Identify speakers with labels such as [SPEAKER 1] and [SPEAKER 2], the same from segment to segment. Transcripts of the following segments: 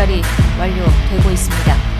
[SPEAKER 1] 고갈이 완료되고 있습니다.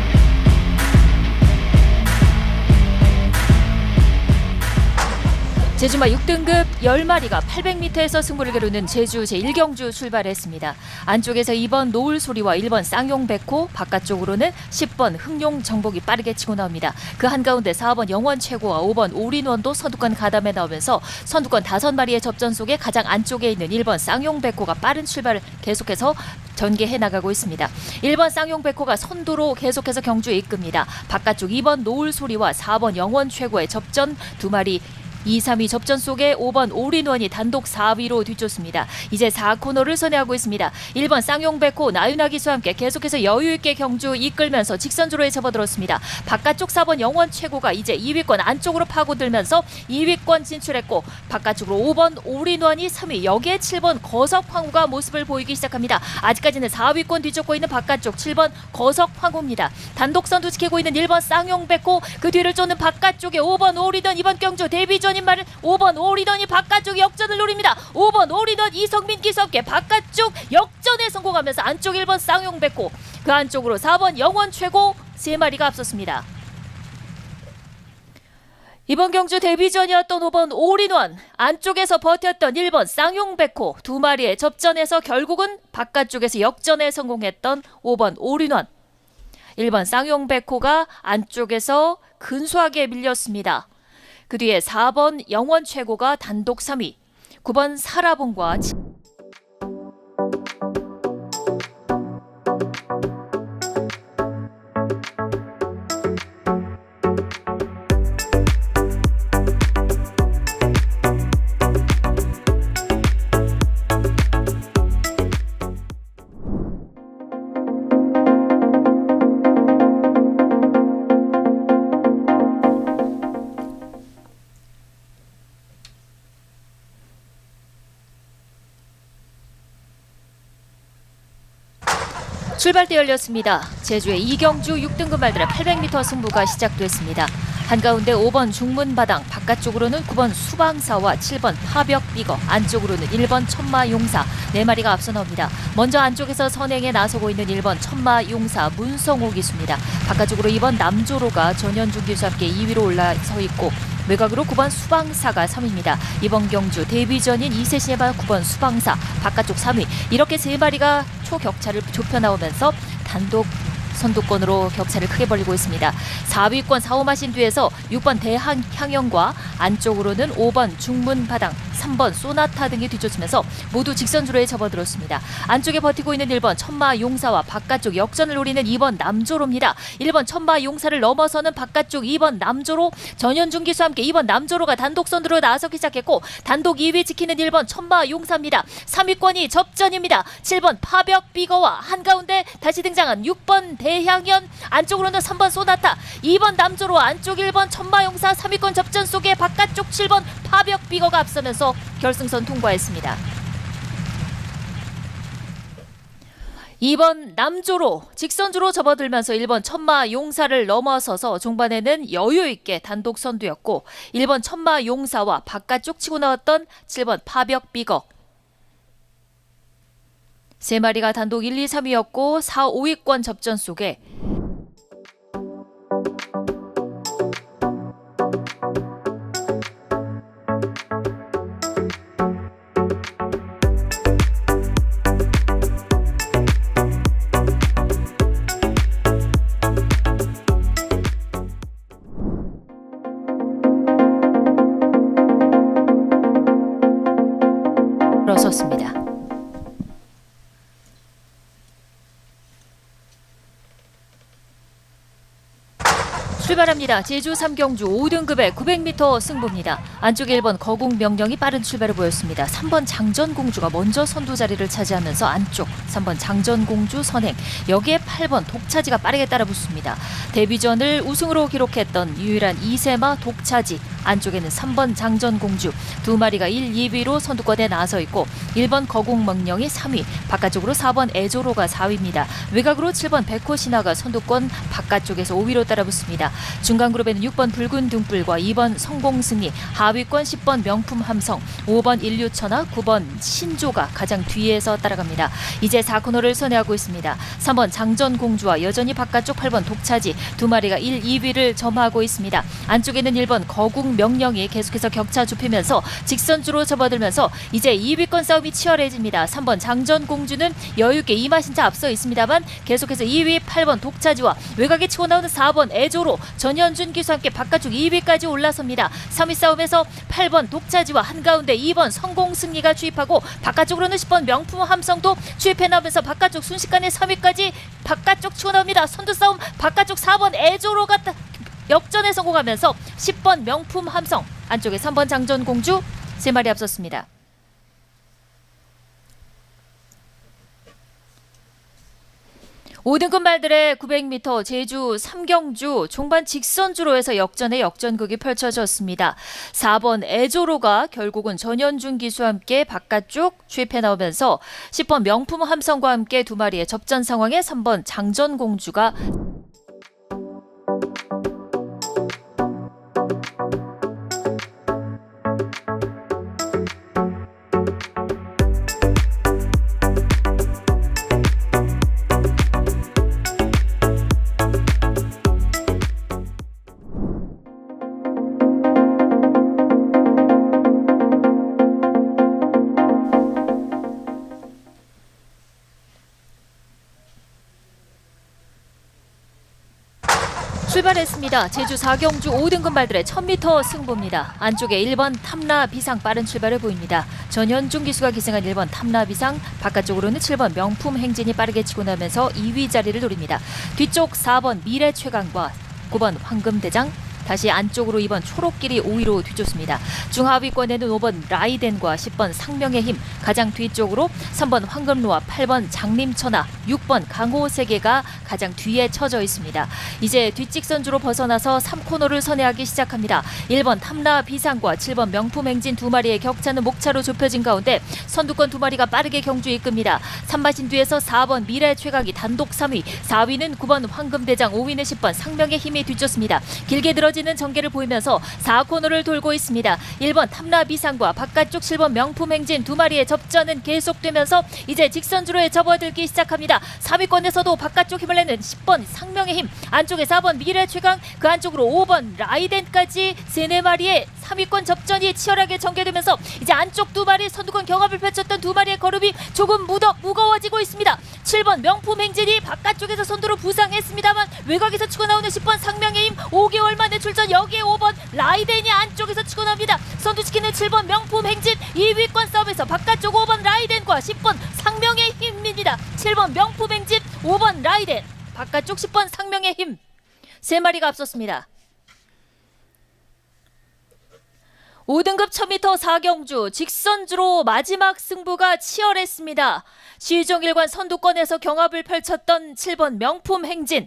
[SPEAKER 1] 제주마 6등급 10마리가 800m에서 승부를 겨루는 제주 제1경주 출발했습니다. 안쪽에서 2번 노을 소리와 1번 쌍용 백호, 바깥쪽으로는 10번 흥룡 정복이 빠르게 치고 나옵니다. 그 한가운데 4번 영원 최고와 5번 올인원도 선두권 가담에 나오면서 선두권 5마리의 접전 속에 가장 안쪽에 있는 1번 쌍용 백호가 빠른 출발을 계속해서 전개해 나가고 있습니다. 1번 쌍용 백호가 선두로 계속해서 경주에 이끕니다. 바깥쪽 2번 노을 소리와 4번 영원 최고의 접전 두 마리 2, 3위 접전 속에 5번 올인원이 단독 4위로 뒤쫓습니다. 이제 4코너를 선회하고 있습니다. 1번 쌍용백호 나윤아 기수와 함께 계속해서 여유 있게 경주 이끌면서 직선주로에 접어들었습니다. 바깥쪽 4번 영원 최고가 이제 2위권 안쪽으로 파고들면서 2위권 진출했고 바깥쪽으로 5번 올인원이 3위 여기에 7번 거석황후가 모습을 보이기 시작합니다. 아직까지는 4위권 뒤쫓고 있는 바깥쪽 7번 거석황후입니다. 단독 선두 지키고 있는 1번 쌍용백호 그 뒤를 쫓는 바깥쪽에 5번 올인원 이번 경주 데뷔전 인 말을 5번 올인원이 바깥쪽 역전을 노립니다. 5번 올인원 이성민 함께 바깥쪽 역전에 성공하면서 안쪽 1번 쌍용백호 그 안쪽으로 4번 영원 최고 세 마리가 앞섰습니다. 이번 경주 데뷔전이었던 5번 올인원 안쪽에서 버텼던 1번 쌍용백호 두 마리의 접전에서 결국은 바깥쪽에서 역전에 성공했던 5번 올인원 1번 쌍용백호가 안쪽에서 근소하게 밀렸습니다. 그 뒤에 4번 영원 최고가 단독 3위 9번 사라봉과 출발대 열렸습니다. 제주의 이경주 6등급 말들의 800m 승부가 시작됐습니다. 한가운데 5번 중문바당, 바깥쪽으로는 9번 수방사와 7번 파벽비거, 안쪽으로는 1번 천마용사, 네 마리가 앞서 나옵니다. 먼저 안쪽에서 선행에 나서고 있는 1번 천마용사 문성호 기수입니다. 바깥쪽으로 2번 남조로가 전현중 기수와 함께 2위로 올라서 있고 외곽으로 9번 수방사가 3위입니다. 이번 경주 데뷔전인 이세시에바 9번 수방사, 바깥쪽 3위. 이렇게 세 마리가 초격차를 좁혀 나오면서 단독 선두권으로 격차를 크게 벌리고 있습니다. 4위권 4, 5마신 뒤에서 6번 대항향연과 안쪽으로는 5번 중문바당, 3번 소나타 등이 뒤쫓으면서 모두 직선주로에 접어들었습니다. 안쪽에 버티고 있는 1번 천마 용사와 바깥쪽 역전을 노리는 2번 남조로입니다. 1번 천마 용사를 넘어서는 바깥쪽 2번 남조로 전현중 기수와 함께 2번 남조로가 단독 선두로 나서기 시작했고 단독 2위 지키는 1번 천마 용사입니다. 3위권이 접전입니다. 7번 파벽 비거와 한가운데 다시 등장한 6번 대향연 안쪽으로는 3번 소나타 2번 남조로 안쪽 1번 천마용사 3위권 접전 속에 바깥쪽 7번 파벽 비거가 앞서면서 결승선 통과했습니다. 2번 남조로 직선주로 접어들면서 1번 천마 용사를 넘어서서 종반에는 여유 있게 단독 선두였고 1번 천마 용사와 바깥쪽 치고 나왔던 7번 파벽 비거 세 마리가 단독 1, 2, 3위였고 4, 5위권 접전 속에 합니다. 제주 3경주 5등급의 900m 승부입니다. 안쪽 1번 거국 명령이 빠른 출발을 보였습니다. 3번 장전공주가 먼저 선두 자리를 차지하면서 안쪽 3번 장전공주 선행 여기에 8번 독차지가 빠르게 따라 붙습니다. 데뷔전을 우승으로 기록했던 유일한 이세마 독차지 안쪽에는 3번 장전공주 두 마리가 1, 2위로 선두권에 나서 있고 1번 거국멍령이 3위, 바깥쪽으로 4번 애조로가 4위입니다. 외곽으로 7번 백호신화가 선두권 바깥쪽에서 5위로 따라 붙습니다. 중간 그룹에는 6번 붉은 등불과 2번 성공승리, 하 위권 10번 명품 함성, 5번 인류천하, 9번 신조가 가장 뒤에서 따라갑니다. 이제 4코너를 선회하고 있습니다. 3번 장전공주와 여전히 바깥쪽 8번 독차지 두 마리가 1, 2위를 점하고 있습니다. 안쪽에는 1번 거국 명령이 계속해서 격차 좁히면서 직선주로 접어들면서 이제 2위권 싸움이 치열해집니다. 3번 장전공주는 여유있게 이마신차 앞서 있습니다만 계속해서 2위 8번 독차지와 외곽에 치고 나오는 4번 애조로 전현준 기수와 함께 바깥쪽 2위까지 올라섭니다. 3위 싸움에서 8번 독차지와 한가운데 2번 성공승리가 추입하고 바깥쪽으로는 10번 명품 함성도 추입해 나오면서 바깥쪽 순식간에 3위까지 바깥쪽 치고 나옵니다. 선두 싸움 바깥쪽 4번 애조로가 따- 역전에 성공하면서 10번 명품 함성 안쪽에 3번 장전공주 세 마리 앞섰습니다. 오등급 말들의 900m 제주 삼경주 종반 직선주로 해서 역전의 역전극이 펼쳐졌습니다. 4번 애조로가 결국은 전현준 기수와 함께 바깥쪽 추입해 나오면서 10번 명품 함성과 함께 두 마리의 접전 상황에 3번 장전공주가 출발했습니다. 제주 4경주 5등급 말들의 1000m 승부입니다. 안쪽에 1번 탐라 비상 빠른 출발을 보입니다. 전현중 기수가 기승한 1번 탐라 비상, 바깥쪽으로는 7번 명품 행진이 빠르게 치고 나면서 2위 자리를 노립니다. 뒤쪽 4번 미래 최강과 9번 황금대장, 다시 안쪽으로 2번 초록길이 5위로 뒤쫓습니다. 중하위권에는 5번 라이덴과 10번 상명의 힘, 가장 뒤쪽으로 3번 황금로와 8번 장림천하, 6번 강호세계가 가장 뒤에 처져 있습니다. 이제 뒷직선주로 벗어나서 3코너를 선회하기 시작합니다. 1번 탐라 비상과 7번 명품 행진 두 마리의 격차는 목차로 좁혀진 가운데 선두권 두 마리가 빠르게 경주 이끕니다. 3마신 뒤에서 4번 미래 최강이 단독 3위, 4위는 9번 황금대장, 5위는 10번 상명의 힘이 뒤쫓습니다. 길게 늘어 지는 전개를 보이면서 4코너를 돌고 있습니다. 1번 탐라 비상과 바깥쪽 7번 명품 행진 두 마리의 접전은 계속되면서 이제 직선주로에 접어들기 시작합니다. 3위권에서도 바깥쪽 힘을 내는 10번 상명의 힘, 안쪽에 4번 미래 최강, 그 안쪽으로 5번 라이덴까지 세네 마리의 3위권 접전이 치열하게 전개되면서 이제 안쪽 두 마리 선두권 경합을 펼쳤던 두 마리의 걸음이 조금 무더, 무거워지고 있습니다. 7번 명품 행진이 바깥쪽에서 선두로 부상했습니다만 외곽에서 치고 나오는 10번 상명의 힘 5개월 만에 출전 여기에 5번 라이덴이 안쪽에서 치고 나옵니다. 선두 지키는 7번 명품 행진 2위권 싸움에서 바깥쪽 5번 라이덴과 10번 상명의 힘입니다. 7번 명품 행진 5번 라이덴 바깥쪽 10번 상명의 힘세 마리가 앞섰습니다. 5등급 1000m 4경주 직선주로 마지막 승부가 치열했습니다. 시종일관 선두권에서 경합을 펼쳤던 7번 명품 행진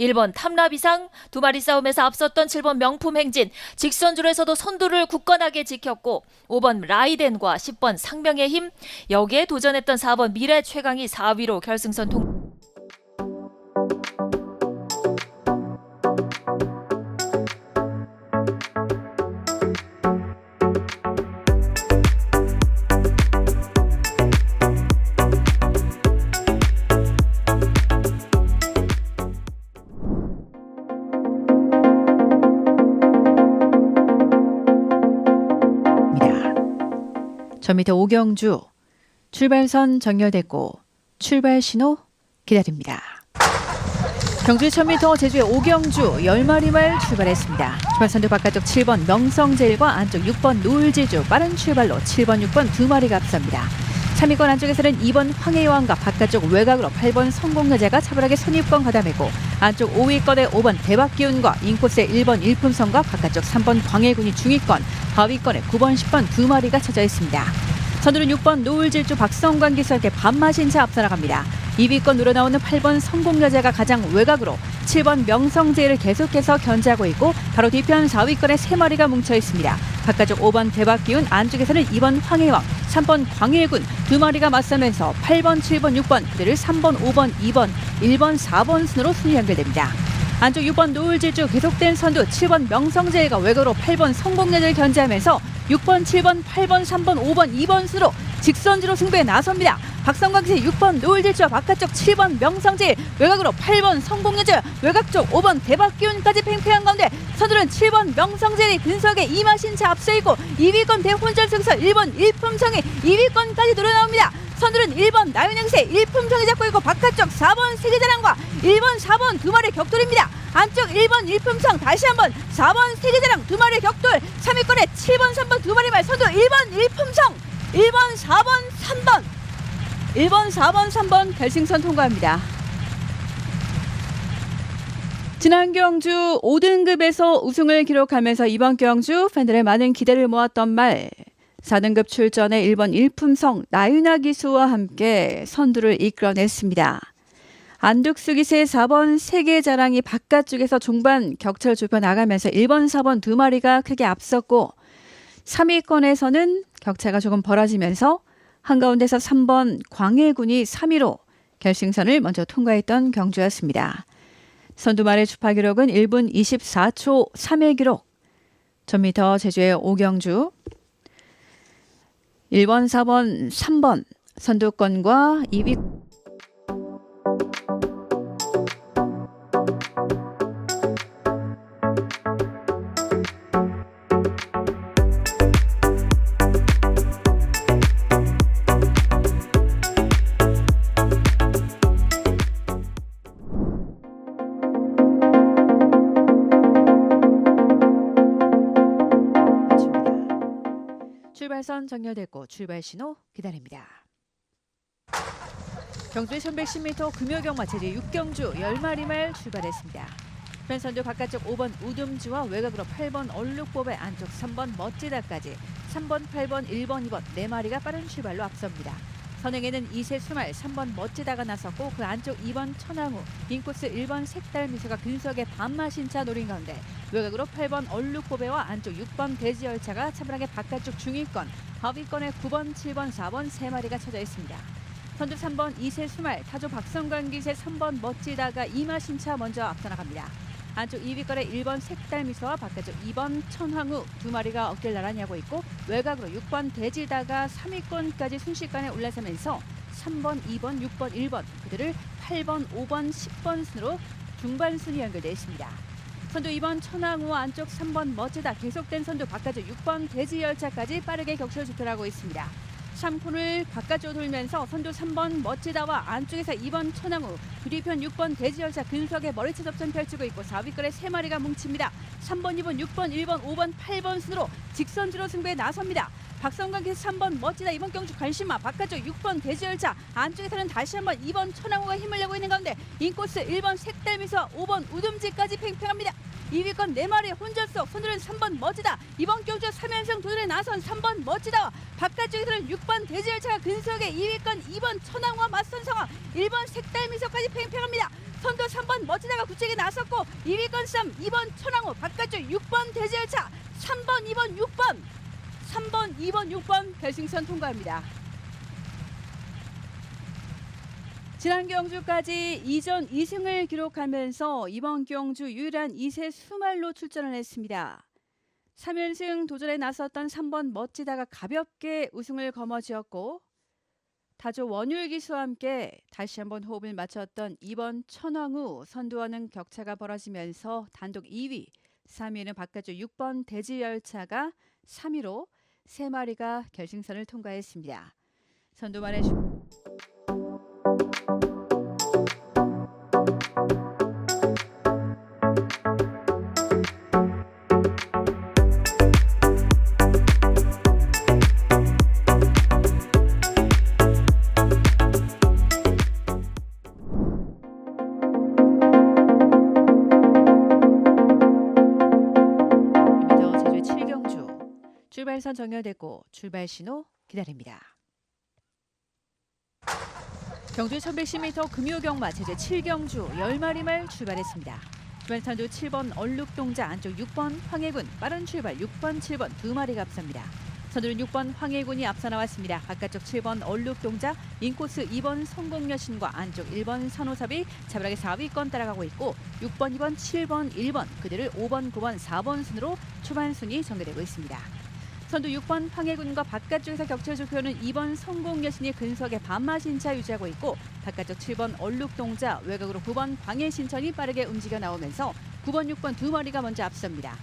[SPEAKER 1] 1번 탐라비상 두 마리 싸움에서 앞섰던 7번 명품 행진 직선줄에서도 선두를 굳건하게 지켰고 5번 라이덴과 10번 상명의 힘 여기에 도전했던 4번 미래 최강이 4위로 결승선 통
[SPEAKER 2] 1000m 오경주 출발선 정렬됐고 출발 신호 기다립니다. 경주 1000m 제주의 오경주 10마리 말 출발했습니다. 출발선두 바깥쪽 7번 명성제일과 안쪽 6번 노을제주 빠른 출발로 7번, 6번 두 마리가 앞섭니다. 3위권 안쪽에서는 2번 황해여왕과 바깥쪽 외곽으로 8번 성공여자가 차분하게 선입권 가담했고 안쪽 5위권에 5번 대박기운과 인코스의 1번 일품성과 바깥쪽 3번 광해군이 중위권 하위권에 9번 10번 두 마리가 쳐져 있습니다. 선두는 6번 노을질주 박성관 기수에게 반마신 차 앞서 나갑니다. 2위권 늘어나오는 8번 성공여자가 가장 외곽으로 7번 명성제를 계속해서 견제하고 있고 바로 뒤편 4위권에 3마리가 뭉쳐 있습니다. 바깥쪽 5번 대박기운 안쪽에서는 2번 황해왕, 3번 광일군 두 마리가 맞서면서 8번, 7번, 6번 그들을 3번, 5번, 2번, 1번, 4번 순으로 순위 연결됩니다. 안쪽 6번 노을질주 계속된 선두 7번 명성제가 외곽으로 8번 성공여자를 견제하면서 6번, 7번, 8번, 3번, 5번, 2번 수로 직선지로 승부에 나섭니다. 박성광 씨 6번 노을질주와 바깥쪽 7번 명성제 외곽으로 8번 성공여자 외곽 쪽 5번 대박기운까지 팽팽한 가운데 선두는 7번 명성제리 근석에 이마신차 앞서 있고 2위권 대혼절 승서 1번 일품성이 2위권까지 늘어나옵니다. 선두는 1번 나윤행세 일품성이 잡고 있고 바깥쪽 4번 세계자랑과 1번 4번 두 마리 격돌입니다. 안쪽 1번 일품성 다시 한번 4번 세계자랑 두 마리 격돌 3위권에 7번 3번 두 마리 말 선두 1번 일품성 1번 4번 3번 1번 4번 3번 결승선 통과합니다. 지난 경주 5등급에서 우승을 기록하면서 이번 경주 팬들의 많은 기대를 모았던 말 4등급 출전의 1번 일품성 나윤아 기수와 함께 선두를 이끌어냈습니다. 안둑수 기세 4번 세계 자랑이 바깥쪽에서 중반 격차를 좁혀 나가면서 1번, 4번 두 마리가 크게 앞섰고 3위권에서는 격차가 조금 벌어지면서 한가운데서 3번 광해군이 3위로 결승선을 먼저 통과했던 경주였습니다. 선두말의 주파 기록은 1분 24초 3회 기록. 1000m 제주의 오경주 1번, 4번, 3번 선두권과 2위 마칩니다. 출발선 정렬됐고 출발 신호 기다립니다. 경주의 1110m 금요경마 제주 6경주 10마리 말 출발했습니다. 펜선두 바깥쪽 5번 우듬주와 외곽으로 8번 얼룩보배 안쪽 3번 멋지다까지 3번, 8번, 1번, 2번 네 마리가 빠른 출발로 앞섭니다. 선행에는 이세 수말 3번 멋지다가 나섰고 그 안쪽 2번 천왕우 인코스 1번 색달 미소가 근석의 반마신 차 노린 가운데 외곽으로 8번 얼룩보배와 안쪽 6번 대지열차가 차분하게 바깥쪽 중위권 하위권에 9번, 7번, 4번 세 마리가 쳐져 있습니다. 선두 3번 이세 수말 타조 박성관 기세 3번 멋지다가 이마신차 먼저 앞서 나갑니다. 안쪽 2위권에 1번 색달미소와 바깥쪽 2번 천황우 두 마리가 어깨를 나란히 하고 있고 외곽으로 6번 대지다가 3위권까지 순식간에 올라서면서 3번, 2번, 6번, 1번 그들을 8번, 5번, 10번 순으로 중반 순위 연결되어 있습니다. 선두 2번 천황우 안쪽 3번 멋지다 계속된 선두 바깥쪽 6번 대지열차까지 빠르게 격차를 좁혀나가고 있습니다. 3콘을 바깥쪽으로 돌면서 선두 3번 멋지다와 안쪽에서 2번 천왕우 그뒤편 6번 대지열차 근석에 머리채 접전 펼치고 있고 4위권에 3마리가 뭉칩니다. 3번, 2번, 6번, 1번, 5번, 8번 순으로 직선주로 승부에 나섭니다. 박성관 계속 3번 멋지다 이번 경주 관심마 바깥쪽 6번 대지열차 안쪽에서는 다시 한번 2번 천왕우가 힘을 내고 있는 가운데 인코스 1번 색달미소 5번 우듬지까지 팽팽합니다. 2위권 4마리 혼절속 손들은 3번 멋지다. 이번 경주 3연승 도전에 나선 3번 멋지다. 바깥쪽에서는 6번 대지열차가 근속에 2위권 2번 천왕과 맞선 상황. 1번 색달미소까지 팽팽합니다. 선두 3번 멋지다가 구책에 나섰고 2위권 3 2번 천왕호 바깥쪽 6번 대지열차 3번 2번 6번. 3번 2번 6번 결승선 통과합니다 지난 경주까지 이전 2승을 기록하면서 이번 경주 유일한 2세 수말로 출전을 했습니다. 3연승 도전에 나섰던 3번 멋지다가 가볍게 우승을 거머쥐었고 타조 원율 기수와 함께 다시 한번 호흡을 맞췄던 2번 천왕우 선두와는 격차가 벌어지면서 단독 2위, 3위는 바깥쪽 6번 대지열차가 3위로 세 마리가 결승선을 통과했습니다. 선두만의 출발선 정렬됐고 출발 신호 기다립니다. 경주 1110m 금요경마 제주 7경주 10마리 말 출발했습니다. 선두 7번 얼룩동자 안쪽 6번 황해군 빠른 출발 6번 7번 두 마리가 앞섭니다. 선두는 6번 황해군이 앞서 나왔습니다. 바깥쪽 7번 얼룩동자 인코스 2번 성공여신과 안쪽 1번 산호섭이 차분하게 4위권 따라가고 있고 6번, 2번, 7번, 1번 그들을 5번, 9번, 4번 순으로 초반 순위 전개되고 있습니다. 선두 6번 황해군과 바깥쪽에서 격차 좁혀오는 2번 성공여신이 근소하게 반마신차 유지하고 있고 바깥쪽 7번 얼룩동자 외곽으로 9번 광해신천이 빠르게 움직여 나오면서 9번 6번 두 마리가 먼저 앞섭니다.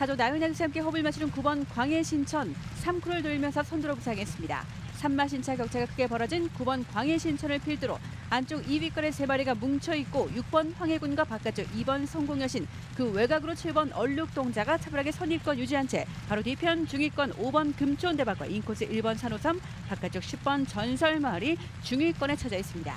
[SPEAKER 2] 타조 나윤양과 함께 호흡을 맞추는 9번 광해신천 3코를 돌면서 선두로 부상했습니다. 3마신차 격차가 크게 벌어진 9번 광해신천을 필두로 안쪽 2위권의 세 마리가 뭉쳐 있고 6번 황해군과 바깥쪽 2번 성공여신 그 외곽으로 7번 얼룩동자가 차분하게 선입권 유지한 채 바로 뒤편 중위권 5번 금촌대박과 인코스 1번 산호섬 바깥쪽 10번 전설마을이 중위권에 찾아 있습니다.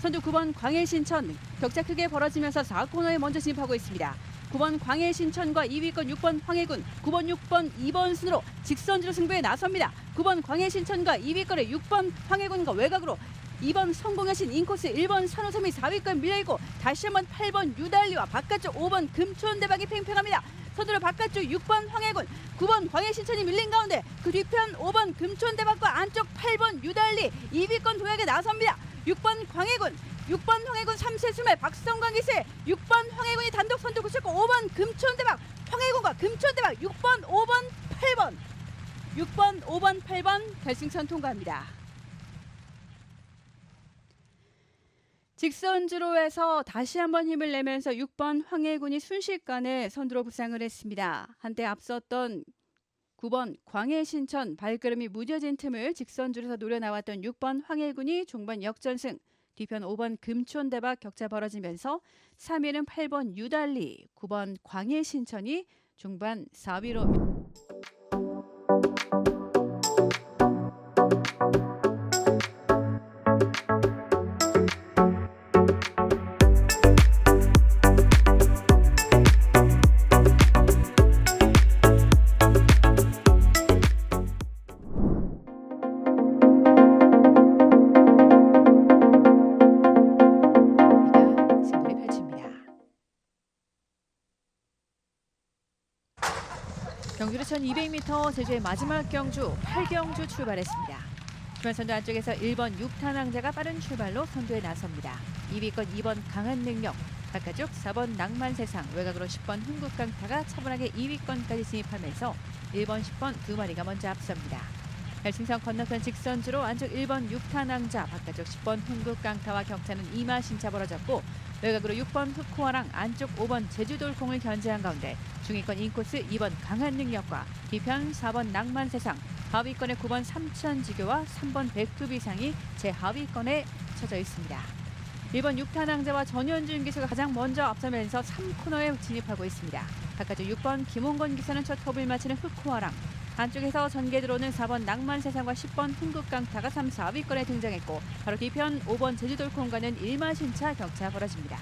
[SPEAKER 2] 선두 9번 광해신천 격차 크게 벌어지면서 4코너에 먼저 진입하고 있습니다. 9번 광해신천과 2위권 6번 황해군, 9번 6번 2번 순으로 직선주로 승부에 나섭니다. 9번 광해 신천과 2위권의 6번 황해군과 외곽으로 2번 성공여신 인코스 1번 산호섬이 4위권 밀려있고 다시 한번 8번 유달리와 바깥쪽 5번 금촌대박이 팽팽합니다. 서두로 바깥쪽 6번 황해군, 9번 광해신천이 밀린 가운데 그 뒤편 5번 금촌대박과 안쪽 8번 유달리 2위권 도약에 나섭니다. 6번 광해군, 6번 황해군 3세 스멜 박성광 기세 6번 황해군이 단독 선두 굳혔고 5번 금촌대박 황해군과 금촌대박 6번 5번 8번 6번 5번 8번 결승선 통과합니다. 직선주로에서 다시 한번 힘을 내면서 6번 황해군이 순식간에 선두로 부상을 했습니다. 한때 앞섰던 9번 광해 신천 발걸음이 무뎌진 틈을 직선주로서 노려 나왔던 6번 황해군이 종반 역전승 뒤편 5번 금촌대박 격차 벌어지면서 3위는 8번 유달리 9번 광해 신천이 중반 4위로 1200m 제주의 마지막 경주 8경주 출발했습니다. 중간 선두 안쪽에서 1번 6탄 왕자가 빠른 출발로 선두에 나섭니다. 2위권 2번 강한 능력, 바깥쪽 4번 낭만세상, 외곽으로 10번 흥국강타가 차분하게 2위권까지 진입하면서 1번 10번 두 마리가 먼저 앞섭니다. 결승선 건너편 직선주로 안쪽 1번 6탄 왕자, 바깥쪽 10번 흥국강타와 격차는 2마 신차 벌어졌고 외곽으로 6번 흑호아랑 안쪽 5번 제주돌콩을 견제한 가운데 중위권 인코스 2번 강한 능력과 뒤편 4번 낭만세상 하위권의 9번 삼천지교와 3번 백두비상이 제하위권에 쳐져 있습니다. 1번 6탄왕자와 전현준 기수가 가장 먼저 앞서면서 3코너에 진입하고 있습니다. 바깥쪽 6번 김홍건 기사는 첫 호흡을 마치는 흑호아랑 안쪽에서 전개 들어오는 4번 낭만세상과 10번 흥국강타가 3, 4위권에 등장했고 바로 뒤편 5번 제주돌콩과는 1마신차 격차 벌어집니다.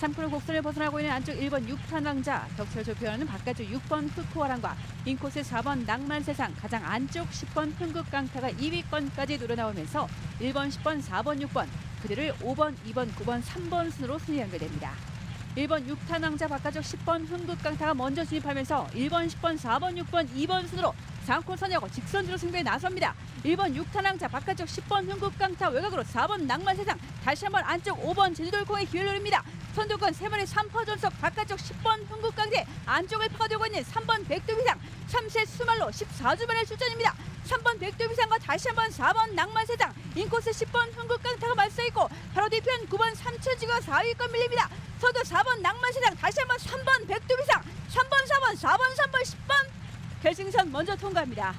[SPEAKER 2] 3코너 곡선을 벗어나고 있는 안쪽 1번 6탄왕자 격차를 좁혀하는 바깥쪽 6번 흑호아랑과 인코스 4번 낭만세상 가장 안쪽 10번 흥국강타가 2위권까지 노려나오면서 1번 10번 4번 6번 그들을 5번 2번 9번 3번 순으로 순위 연결됩니다. 1번 6탄 왕자 바깥쪽 10번 흥국강타가 먼저 진입하면서 1번 10번 4번 6번 2번 순으로 상권 선여고 직선주로 승부에 나섭니다. 1번 6탄 왕자 바깥쪽 10번 흥국강타 외곽으로 4번 낭만세상 다시 한번 안쪽 5번 제주돌콩의 기회를 노립니다. 선두권 3마리 3퍼 전석 바깥쪽 10번 흥국강대 안쪽을 파고들고 있는 3번 백두비상 3세 수말로 14주 만의 출전입니다. 3번 백두비상과 다시 한번 4번 낭만세상 인코스 10번 흥국강타가 맞서있고 바로 뒤편 9번 삼천지가 4위권 밀립니다. 서두 4번 낭만세상 다시 한번 3번 백두비상 3번 4번 4번 3번 10번 결승선 먼저 통과합니다.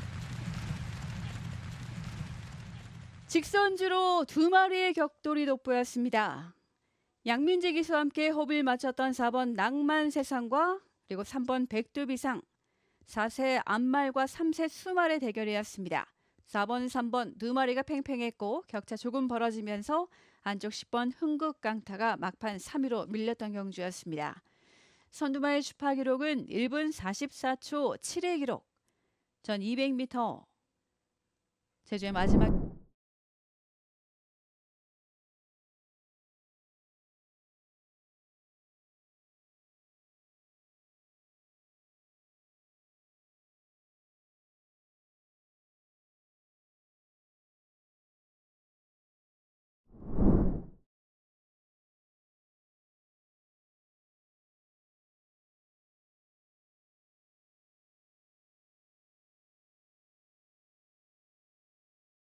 [SPEAKER 2] 직선주로 두 마리의 격돌이 돋보였습니다. 양민재 기수와 함께 호흡을 맞췄던 4번 낭만세상과 그리고 3번 백두비상 4세 암말과 3세 수말의 대결이었습니다. 4번, 3번 두 마리가 팽팽했고 격차 조금 벌어지면서 안쪽 10번 흥국 강타가 막판 3위로 밀렸던 경주였습니다. 선두마의 주파 기록은 1분 44초 7의 기록. 전 200m 제주의 마지막